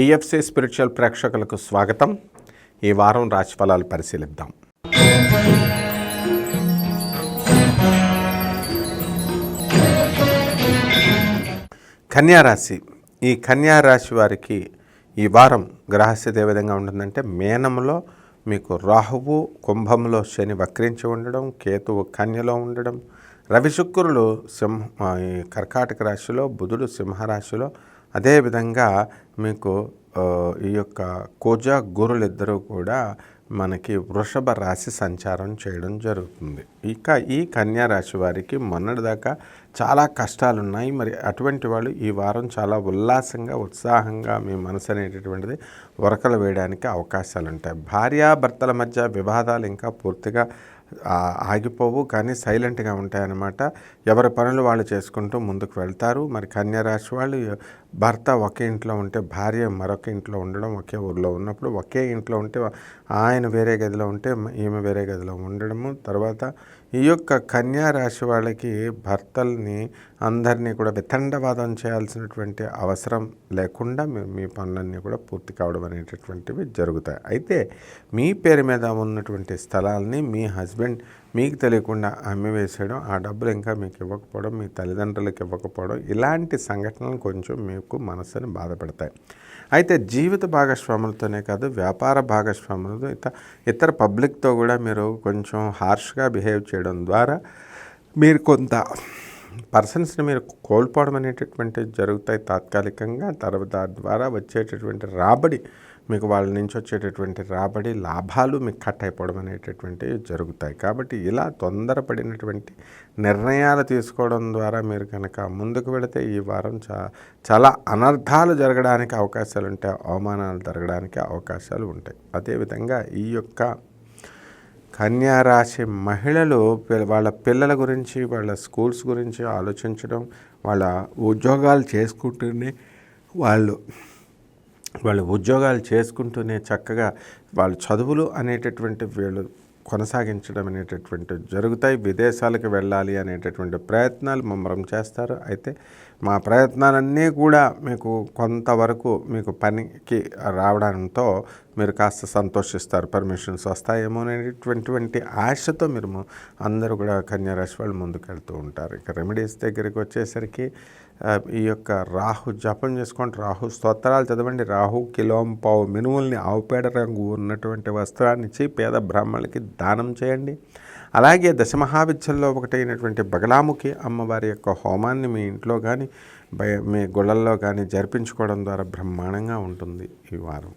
TFC spiritual ప్రేక్షకులకు స్వాగతం. ఈ వారం రాశిఫలాలు పరిశీలిద్దాం. కన్యారాశి ఈ కన్యారాశి వారికి ఈ వారం గ్రహస్థితి ఏ విధంగా ఉంటుందంటే మేనంలో మీకు రాహువు కుంభంలో శని వక్రించి ఉండడం కేతువు కన్యలో ఉండడం రవి శుక్రులు సింహ ఈ కర్కాటక రాశిలో బుధుడు సింహరాశిలో అదేవిధంగా మీకు ఈ యొక్క కుజ గురులు ఇద్దరూ కూడా మనకి వృషభ రాశి సంచారం చేయడం జరుగుతుంది. ఇక ఈ కన్యా రాశి వారికి మొన్నటిదాకా చాలా కష్టాలు ఉన్నాయి మరి అటువంటి వాళ్ళు ఈ వారం చాలా ఉల్లాసంగా ఉత్సాహంగా మీ మనసు అనేటటువంటిది ఉరకలు వేయడానికి అవకాశాలు ఉంటాయి భార్యాభర్తల మధ్య వివాదాలు ఇంకా పూర్తిగా ఆగిపోవు కానీ సైలెంట్గా ఉంటాయన్నమాట. ఎవరి పనులు వాళ్ళు చేసుకుంటూ ముందుకు వెళ్తారు. మరి కన్యా రాశి వాళ్ళు భర్త ఒకే ఇంట్లో ఉంటే భార్య మరొక ఇంట్లో ఉండడం ఒకే ఊర్లో ఉన్నప్పుడు ఒకే ఇంట్లో ఉంటే ఆయన వేరే గదిలో ఉంటే ఈమె వేరే గదిలో ఉండడము. తర్వాత ఈ యొక్క కన్యా రాశి వాళ్ళకి భర్తల్ని అందరినీ కూడా వితండవాదం చేయాల్సినటువంటి అవసరం లేకుండా మీ మీ పనులన్నీ కూడా పూర్తి కావడం అనేటటువంటివి జరుగుతాయి. అయితే మీ పేరు మీద ఉన్నటువంటి స్థలాల్ని మీ హస్బెండ్ మీకు తెలియకుండా అమ్మివేసేయడం ఆ డబ్బులు ఇంకా మీకు ఇవ్వకపోవడం మీ తల్లిదండ్రులకు ఇవ్వకపోవడం ఇలాంటి సంఘటనలు కొంచెం మీకు మనసుని బాధపెడతాయి. అయితే జీవిత భాగస్వాములతోనే కాదు వ్యాపార భాగస్వాములతో ఇతర ఇతర పబ్లిక్తో కూడా మీరు కొంచెం హార్ష్గా బిహేవ్ చేయడం ద్వారా మీరు కొంత పర్సన్స్ని మీరు కోల్పోవడం అనేటటువంటి జరుగుతాయి తాత్కాలికంగా. తర్వాత దాని ద్వారా వచ్చేటటువంటి రాబడి మీకు వాళ్ళ నుంచి వచ్చేటటువంటి రాబడి లాభాలు మీకు కట్ అయిపోవడం అనేటటువంటివి జరుగుతాయి. కాబట్టి ఇలా తొందరపడినటువంటి నిర్ణయాలు తీసుకోవడం ద్వారా మీరు కనుక ముందుకు వెళితే ఈ వారం చా చాలా అనర్థాలు జరగడానికి అవకాశాలు ఉంటాయి అవమానాలు జరగడానికి అవకాశాలు ఉంటాయి. అదేవిధంగా ఈ యొక్క కన్యారాశి మహిళలు వాళ్ళ పిల్లల గురించి వాళ్ళ స్కూల్స్ గురించి ఆలోచించడం వాళ్ళ ఉద్యోగాలు చేసుకుంటూనే వాళ్ళు వాళ్ళు ఉద్యోగాలు చేసుకుంటూనే చక్కగా వాళ్ళ చదువులు అనేటటువంటి వీళ్ళు కొనసాగించడం అనేటటువంటి జరుగుతాయి. విదేశాలకు వెళ్ళాలి అనేటటువంటి ప్రయత్నాలు ముమ్మరం చేస్తారు. అయితే మా ప్రయత్నాలన్నీ కూడా మీకు కొంతవరకు మీకు పనికి రావడంతో మీరు కాస్త సంతోషిస్తారు. పర్మిషన్స్ వస్తాయేమో అనేటటువంటి ఆశతో మీరు అందరూ కూడా కన్యారాశి వాళ్ళు ముందుకు వెళ్తూ ఉంటారు. ఇక రెమెడీస్ దగ్గరికి వచ్చేసరికి ఈ యొక్క రాహు జపం చేసుకోండి. రాహు స్తోత్రాలు చదవండి. రాహు కిలోం పావు మినుముల్ని ఆవుపేడ రంగు ఉన్నటువంటి వస్త్రాన్ని ఇచ్చి పేద బ్రాహ్మణులకి దానం చేయండి. అలాగే దశమహావిద్యల్లో ఒకటైనటువంటి బగలాముఖి అమ్మవారి యొక్క హోమాన్ని మీ ఇంట్లో కానీ బయ మీ గుళ్ళల్లో కానీ జరిపించుకోవడం ద్వారా బ్రహ్మాండంగా ఉంటుంది ఈ వారం.